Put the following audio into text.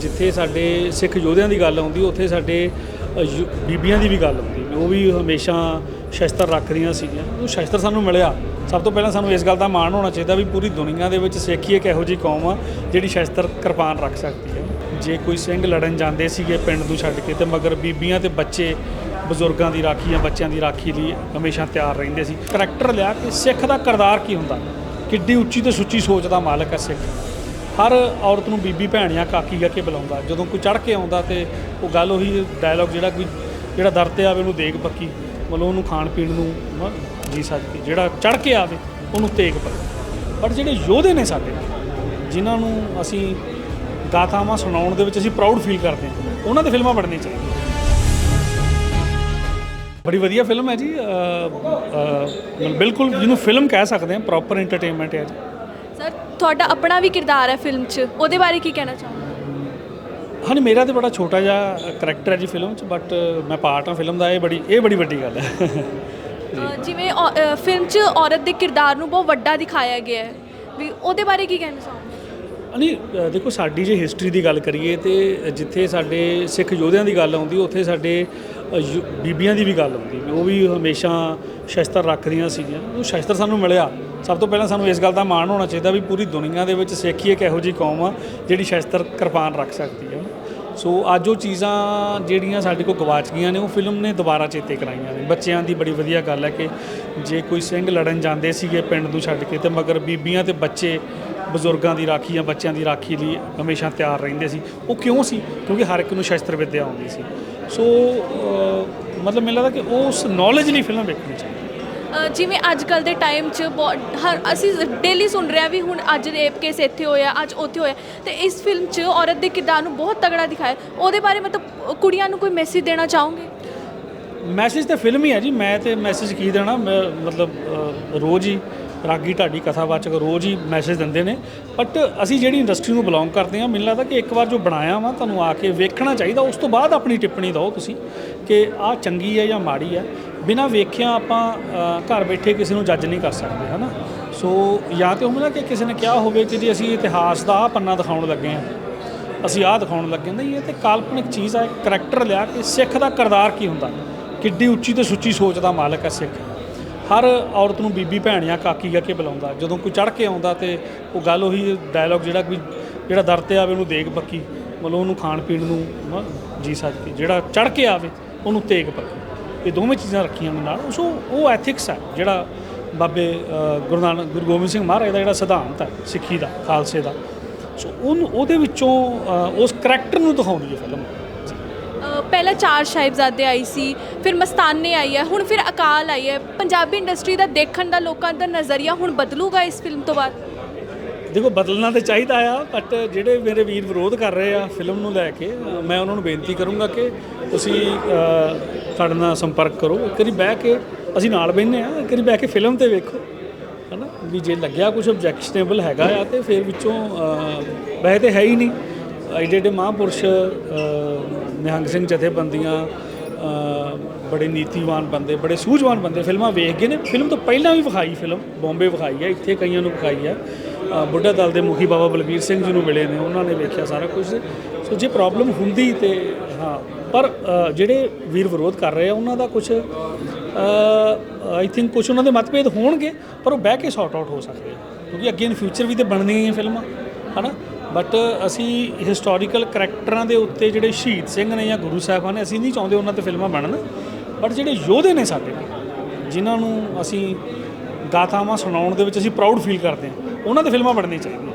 ਜਿੱਥੇ ਸਾਡੇ ਸਿੱਖ ਯੋਧਿਆਂ ਦੀ ਗੱਲ ਆਉਂਦੀ, ਉੱਥੇ ਸਾਡੇ ਯੁ- ਬੀਬੀਆਂ ਦੀ ਵੀ ਗੱਲ ਆਉਂਦੀ। ਉਹ ਵੀ ਹਮੇਸ਼ਾ ਸ਼ਸਤਰ ਰੱਖਦੀਆਂ ਸੀਗੀਆਂ। ਉਹ ਸ਼ਸਤਰ ਸਾਨੂੰ ਮਿਲਿਆ। ਸਭ ਤੋਂ ਪਹਿਲਾਂ ਸਾਨੂੰ ਇਸ ਗੱਲ ਦਾ ਮਾਣ ਹੋਣਾ ਚਾਹੀਦਾ ਵੀ ਪੂਰੀ ਦੁਨੀਆ ਦੇ ਵਿੱਚ ਸਿੱਖ ਹੀ ਇੱਕ ਇਹੋ ਜਿਹੀ ਕੌਮ ਆ, ਜਿਹੜੀ ਸ਼ਸਤਰ ਕਿਰਪਾਨ ਰੱਖ ਸਕਦੀ ਹੈ। ਜੇ ਕੋਈ ਸਿੰਘ ਲੜਨ ਜਾਂਦੇ ਸੀਗੇ ਪਿੰਡ ਨੂੰ ਛੱਡ ਕੇ, ਤੇ ਮਗਰ ਬੀਬੀਆਂ ਤੇ ਬੱਚੇ, ਬਜ਼ੁਰਗਾਂ ਦੀ ਰਾਖੀ ਜਾਂ ਬੱਚਿਆਂ ਦੀ ਰਾਖੀ ਲਈ ਹਮੇਸ਼ਾ ਤਿਆਰ ਰਹਿੰਦੇ ਸੀ। ਕਰੈਕਟਰ ਲਿਆ ਕਿ ਸਿੱਖ ਦਾ ਕਿਰਦਾਰ ਕੀ ਹੁੰਦਾ? ਕਿੱਡੀ ਉੱਚੀ ਤੇ ਸੁੱਚੀ ਸੋਚ ਦਾ ਮਾਲਕ ਹੈ ਸਿੱਖ। ਹਰ ਔਰਤ ਨੂੰ ਬੀਬੀ, ਭੈਣ ਜਾਂ ਕਾਕੀ ਕਹਿ ਕੇ ਬੁਲਾਉਂਦਾ। ਜਦੋਂ ਕੋਈ ਚੜ ਕੇ ਆਉਂਦਾ ਤੇ ਉਹ ਗੱਲ ਉਹੀ ਡਾਇਲੌਗ ਜਿਹੜਾ ਕੋਈ, ਜਿਹੜਾ ਦਰ ਤੇ ਆਵੇ ਉਹਨੂੰ ਦੇਗ ਪੱਕੀ, ਮਤਲਬ ਉਹਨੂੰ ਖਾਣ ਪੀਣ ਨੂੰ ਨਾ ਜੀ ਸਕਦੀ। ਜਿਹੜਾ ਚੜ ਕੇ ਆਵੇ ਉਹਨੂੰ ਤੇਗ ਪੱਕੀ। ਪਰ ਜਿਹੜੇ ਯੋਧੇ ਨੇ ਸਾਡੇ, ਜਿਨ੍ਹਾਂ ਨੂੰ ਅਸੀਂ ਗਾਥਾਵਾਂ ਸੁਣਾਉਣ ਦੇ ਵਿੱਚ ਅਸੀਂ ਪ੍ਰਾਊਡ ਫੀਲ ਕਰਦੇ ਹਾਂ, ਉਹਨਾਂ ਦੇ ਫਿਲਮਾਂ ਬਣਨੀਆਂ ਚਾਹੀਦੀਆਂ। ਬੜੀ ਵਧੀਆ ਫਿਲਮ ਹੈ ਜੀ ਬਿਲਕੁਲ ਜਿਹਨੂੰ ਫਿਲਮ ਕਹਿ ਸਕਦੇ ਹਾਂ ਪ੍ਰੋਪਰ ਐਂਟਰਟੇਨਮੈਂਟ ਹੈ ਜੀ। ਸਰ ਤੁਹਾਡਾ ਆਪਣਾ ਵੀ ਕਿਰਦਾਰ ਹੈ ਫਿਲਮ 'ਚ। ਉਹਦੇ ਬਾਰੇ ਕੀ ਕਹਿਣਾ ਚਾਹੋਗੇ? ਹਾਂਜੀ ਮੇਰਾ ਤੇ ਬੜਾ ਛੋਟਾ ਜਿਹਾ ਕਰੈਕਟਰ ਹੈ ਜੀ ਫਿਲਮ 'ਚ ਬਟ ਮੈਂ ਪਾਰਟ ਹਾਂ ਫਿਲਮ ਦਾ ਇਹ ਬੜੀ ਇਹ ਬੜੀ ਵੱਡੀ ਗੱਲ ਹੈ। ਜਿਵੇਂ ਫਿਲਮ 'ਚ ਔਰਤ ਦੇ ਕਿਰਦਾਰ ਨੂੰ ਬਹੁਤ ਵੱਡਾ ਦਿਖਾਇਆ ਗਿਆ ਹੈ। ਵੀ ਉਹਦੇ ਬਾਰੇ ਕੀ ਕਹਿਣਾ ਚਾਹੋਗੇ? ਨਹੀਂ ਦੇਖੋ ਸਾਡੀ ਜੇ ਹਿਸਟਰੀ ਦੀ ਗੱਲ ਕਰੀਏ ਤੇ ਜਿੱਥੇ ਸਾਡੇ ਸਿੱਖ ਯੋਧਿਆਂ ਦੀ ਗੱਲ ਆਉਂਦੀ, ਉੱਥੇ ਸਾਡੇ ਯੁ- ਬੀਬੀਆਂ ਦੀ ਵੀ ਗੱਲ ਆਉਂਦੀ। ਉਹ ਵੀ ਹਮੇਸ਼ਾ ਸ਼ਸਤਰ ਰੱਖਦੀਆਂ ਸੀਗੀਆਂ। ਉਹ ਸ਼ਸਤਰ ਸਾਨੂੰ ਮਿਲਿਆ। ਸਭ ਤੋਂ ਪਹਿਲਾਂ ਸਾਨੂੰ ਇਸ ਗੱਲ ਦਾ ਮਾਣ ਹੋਣਾ ਚਾਹੀਦਾ ਵੀ ਪੂਰੀ ਦੁਨੀਆ ਦੇ ਵਿੱਚ ਸਿੱਖ ਹੀ ਇੱਕ ਇਹੋ ਜਿਹੀ ਕੌਮ ਆ, ਜਿਹੜੀ ਸ਼ਸਤਰ ਕਿਰਪਾਨ ਰੱਖ ਸਕਦੀ ਹੈ ਸੋ ਅੱਜ ਉਹ ਚੀਜ਼ਾਂ ਜਿਹੜੀਆਂ ਸਾਡੇ ਕੋਲ ਗਵਾਚ ਗਈਆਂ ਨੇ, ਉਹ ਫਿਲਮ ਨੇ ਦੁਬਾਰਾ ਚੇਤੇ ਕਰਾਈਆਂ ਨੇ। ਬੱਚਿਆਂ ਦੀ ਬੜੀ ਵਧੀਆ ਗੱਲ ਹੈ ਕਿ ਜੇ ਕੋਈ ਸਿੰਘ ਲੜਨ ਜਾਂਦੇ ਸੀਗੇ ਪਿੰਡ ਨੂੰ ਛੱਡ ਕੇ ਤੇ ਮਗਰ ਬੀਬੀਆਂ ਤੇ ਬੱਚੇ ਬਜ਼ੁਰਗਾਂ ਦੀ ਰਾਖੀ ਜਾਂ ਬੱਚਿਆਂ ਦੀ ਰਾਖੀ ਲਈ ਹਮੇਸ਼ਾ ਤਿਆਰ ਰਹਿੰਦੇ ਸੀ। ਉਹ ਕਿਉਂ ਸੀ? ਕਿਉਂਕਿ ਹਰ ਇੱਕ ਨੂੰ ਸ਼ਸਤਰ ਵਿੱਦਿਆ ਆਉਂਦੀ ਸੀ। ਸੋ ਮਤਲਬ ਮੈਨੂੰ ਲੱਗਦਾ ਕਿ ਉਸ ਨੌਲੇਜ ਲਈ ਫਿਲਮ ਵੇਖਣੀ ਚਾਹੀਦੀ ਜਿਵੇਂ ਅੱਜ ਕੱਲ ਦੇ ਟਾਈਮ 'ਚ ਬਹੁਤ, ਹਰ, ਅਸੀਂ ਡੇਲੀ ਸੁਣ ਰਹੇ ਹਾਂ ਵੀ ਹੁਣ ਅੱਜ ਰੇਪ ਕੇਸ ਇੱਥੇ ਹੋਇਆ, ਅੱਜ ਉੱਥੇ ਹੋਇਆ। ਤੇ ਇਸ ਫਿਲਮ 'ਚ ਔਰਤ ਦੇ ਕਿਰਦਾਰ ਨੂੰ ਬਹੁਤ ਤਗੜਾ ਦਿਖਾਇਆ। ਉਹਦੇ ਬਾਰੇ ਮਤਲਬ ਕੁੜੀਆਂ ਨੂੰ ਕੋਈ ਮੈਸੇਜ ਦੇਣਾ ਚਾਹੋਗੇ? ਮੈਸੇਜ ਤਾਂ ਫਿਲਮ ਹੀ ਹੈ ਜੀ ਮੈਂ ਤੇ ਮੈਸੇਜ ਕੀ ਦੇਣਾ? ਮੈਂ ਮਤਲਬ ਅ, ਰੋਜ਼ ਹੀ ਰਾਗੀ ਢਾਡੀ ਕਥਾਵਾਚਕ ਰੋਜ਼ ਹੀ ਮੈਸੇਜ ਦਿੰਦੇ ਨੇ। ਬਟ ਅਸੀਂ ਜਿਹੜੀ ਇੰਡਸਟਰੀ ਨੂੰ ਬਿਲੋਂਗ ਕਰਦੇ ਹਾਂ ਮੈਨੂੰ ਲੱਗਦਾ ਕਿ ਇੱਕ ਵਾਰ ਜੋ ਬਣਾਇਆ ਵਾ ਤੁਹਾਨੂੰ ਆ ਕੇ ਵੇਖਣਾ ਚਾਹੀਦਾ। ਉਸ ਤੋਂ ਬਾਅਦ ਆਪਣੀ ਟਿੱਪਣੀ ਦਿਓ ਤੁਸੀਂ ਕਿ ਆਹ ਚੰਗੀ ਹੈ ਜਾਂ ਮਾੜੀ ਹੈ। ਬਿਨਾਂ ਵੇਖਿਆ ਆਪਾਂ ਅ, ਘਰ ਬੈਠੇ ਕਿਸੇ ਨੂੰ ਜੱਜ ਨਹੀਂ ਕਰ ਸਕਦੇ ਹਨਾ? ਸੋ ਜਾਂ ਤੇ ਹੋਵੇ ਨਾ ਕਿ ਕਿਸੇ ਨੇ ਕਿਹਾ ਹੋਵੇ ਕਿ ਜੀ ਅਸੀਂ ਇਤਿਹਾਸ ਦਾ ਆਹ ਪੰਨਾ ਦਿਖਾਉਣ ਲੱਗੇ ਹਾਂ। ਅਸੀਂ ਆਹ ਦਿਖਾਉਣ ਲੱਗੇ ਨਹੀਂ ਇਹ ਤੇ ਕਾਲਪਨਿਕ ਚੀਜ਼ ਆ ਕਰੈਕਟਰ ਲਿਆ ਕਿ ਸਿੱਖ ਦਾ ਕਿਰਦਾਰ ਕੀ ਹੁੰਦਾ? ਕਿੱਡੀ ਉੱਚੀ ਤੇ ਸੁੱਚੀ ਸੋਚ ਦਾ ਮਾਲਕ ਹੈ ਸਿੱਖ। ਹਰ ਔਰਤ ਨੂੰ ਬੀਬੀ, ਭੈਣ ਜਾਂ ਕਾਕੀ ਕਹਿ ਕੇ ਬੁਲਾਉਂਦਾ। ਜਦੋਂ ਕੋਈ ਚੜ ਕੇ ਆਉਂਦਾ ਤੇ ਉਹ ਗੱਲ ਉਹੀ ਡਾਇਲੌਗ ਜਿਹੜਾ ਕੋਈ ਜਿਹੜਾ ਦਰ ਤੇ ਆਵੇ ਉਹਨੂੰ ਦੇਗ ਪੱਕੀ, ਮਤਲਬ ਉਹਨੂੰ ਖਾਣ ਪੀਣ ਨੂੰ ਜੀ ਸਕਦੀ। ਜਿਹੜਾ ਚੜ ਕੇ ਆਵੇ ਉਹਨੂੰ ਤੇਗ ਪੱਕੀ। ਇਹ ਦੋਵੇਂ ਚੀਜ਼ਾਂ ਰੱਖੀਆਂ ਨੇ ਨਾਲ। ਸੋ ਉਹ ਐਥਿਕਸ ਹੈ ਜਿਹੜਾ ਬਾਬੇ ਗੁਰੂ ਨਾਨਕ, ਗੁਰੂ ਗੋਬਿੰਦ ਸਿੰਘ ਮਹਾਰਾਜ ਦਾ ਜਿਹੜਾ ਸਿਧਾਂਤ ਹੈ ਸਿੱਖੀ ਦਾ, ਖਾਲਸੇ ਦਾ। ਸੋ ਉਹਨੂੰ ਉਹਦੇ ਵਿੱਚੋਂ ਉਸ ਕਰੈਕਟਰ ਨੂੰ ਦਿਖਾਉਂਦੀ ਹੈ ਫਿਲਮ ਪਹਿਲਾਂ ਚਾਰ ਸਾਹਿਬਜ਼ਾਦੇ ਆਈ ਸੀ ਫਿਰ ਮਸਤਾਨੇ ਆਈ ਹੈ, ਹੁਣ ਫਿਰ ਅਕਾਲ ਆਈ ਹੈ। ਪੰਜਾਬੀ ਇੰਡਸਟਰੀ ਦਾ ਦੇਖਣ ਦਾ ਲੋਕਾਂ ਦਾ ਨਜ਼ਰੀਆ ਹੁਣ ਬਦਲੂਗਾ ਇਸ ਫਿਲਮ ਤੋਂ ਬਾਅਦ? ਦੇਖੋ, ਬਦਲਣਾ ਤੇ ਚਾਹੀਦਾ ਆ ਬਟ ਜਿਹੜੇ ਮੇਰੇ ਵੀਰ ਵਿਰੋਧ ਕਰ ਰਹੇ ਆ ਫਿਲਮ ਨੂੰ ਲੈ ਕੇ, ਮੈਂ ਉਹਨਾਂ ਨੂੰ ਬੇਨਤੀ ਕਰੂੰਗਾ ਕਿ ਤੁਸੀਂ ਸਾਡੇ ਨਾਲ ਸੰਪਰਕ ਕਰੋ। ਇੱਕ ਵਾਰੀ ਬਹਿ ਕੇ ਅਸੀਂ ਨਾਲ ਬਹਿੰਦੇ ਆ ਇੱਕ ਵਾਰੀ ਬਹਿ ਕੇ ਫਿਲਮ ਤੇ ਵੇਖੋ। ਹਨਾ? ਵੀ ਜੇ ਲੱਗਿਆ ਕੁਝ ਆਬਜੈਕਸ਼ਨੇਬਲ ਹੈਗਾ ਆ, ਤੇ ਫਿਰ ਵਿੱਚੋਂ ਵੈਸੇ ਤੇ ਹੈ ਹੀ ਨਹੀਂ। ਐਡੇ ਐਡੇ ਮਹਾਂਪੁਰਸ਼ ਨਿਹੰਗ ਸਿੰਘ ਜਥੇਬੰਦੀਆਂ ਬੜੇ ਨੀਤੀਵਾਨ ਬੰਦੇ, ਬੜੇ ਸੂਝਵਾਨ ਬੰਦੇ ਫਿਲਮਾਂ ਵੇਖ ਗਏ ਨੇ। ਫਿਲਮ ਤੋਂ ਪਹਿਲਾਂ ਵੀ ਵਿਖਾਈ ਫਿਲਮ, ਬੰਬੇ ਵਿਖਾਈ ਹੈ, ਇੱਥੇ ਕਈਆਂ ਨੂੰ ਵਿਖਾਈ ਹੈ। ਬੁੱਢਾ ਦਲ ਦੇ ਮੁਖੀ ਬਾਬਾ ਬਲਬੀਰ ਸਿੰਘ ਜੀ ਨੂੰ ਮਿਲੇ ਨੇ, ਉਹਨਾਂ ਨੇ ਵੇਖਿਆ ਸਾਰਾ ਕੁਝ ਸੋ ਜੇ ਪ੍ਰੋਬਲਮ ਹੁੰਦੀ ਤੇ, ਹਾਂ, ਪਰ ਜਿਹੜੇ ਵੀਰ ਵਿਰੋਧ ਕਰ ਰਹੇ ਆ, ਉਹਨਾਂ ਦਾ ਕੁਝ ਆਈ ਥਿੰਕ ਕੁਝ ਉਹਨਾਂ ਦੇ ਮਤਭੇਦ ਹੋਣਗੇ, ਪਰ ਉਹ ਬਹਿ ਕੇ ਸੌਟ ਆਊਟ ਹੋ ਸਕਦੇ ਆ। ਕਿਉਂਕਿ ਅੱਗੇ ਇਨ ਫਿਊਚਰ ਵੀ ਤੇ ਬਣਨੀਆਂ ਹੀ ਆ ਫਿਲਮਾਂ। ਹਨਾ? ਬਟ ਅਸੀਂ ਹਿਸਟੋਰੀਕਲ ਕਰੈਕਟਰਾਂ ਦੇ ਉੱਤੇ ਜਿਹੜੇ ਸ਼ਹੀਦ ਸਿੰਘ ਨੇ ਜਾਂ ਗੁਰੂ ਸਾਹਿਬਾਨ ਨੇ, ਅਸੀਂ ਨਹੀਂ ਚਾਹੁੰਦੇ ਉਹਨਾਂ ਤੇ ਫਿਲਮਾਂ ਬਣਨ। ਬਟ ਜਿਹੜੇ ਯੋਧੇ ਨੇ ਸਾਡੇ ਜਿਨ੍ਹਾਂ ਨੂੰ ਅਸੀਂ ਗਾਥਾਵਾਂ ਸੁਣਾਉਣ ਦੇ ਵਿੱਚ ਅਸੀਂ ਪ੍ਰਾਊਡ ਫੀਲ ਕਰਦੇ ਹਾਂ, ਉਹਨਾਂ ਤੇ ਫਿਲਮਾਂ ਬਣਨੀਆਂ ਚਾਹੀਦੀਆਂ।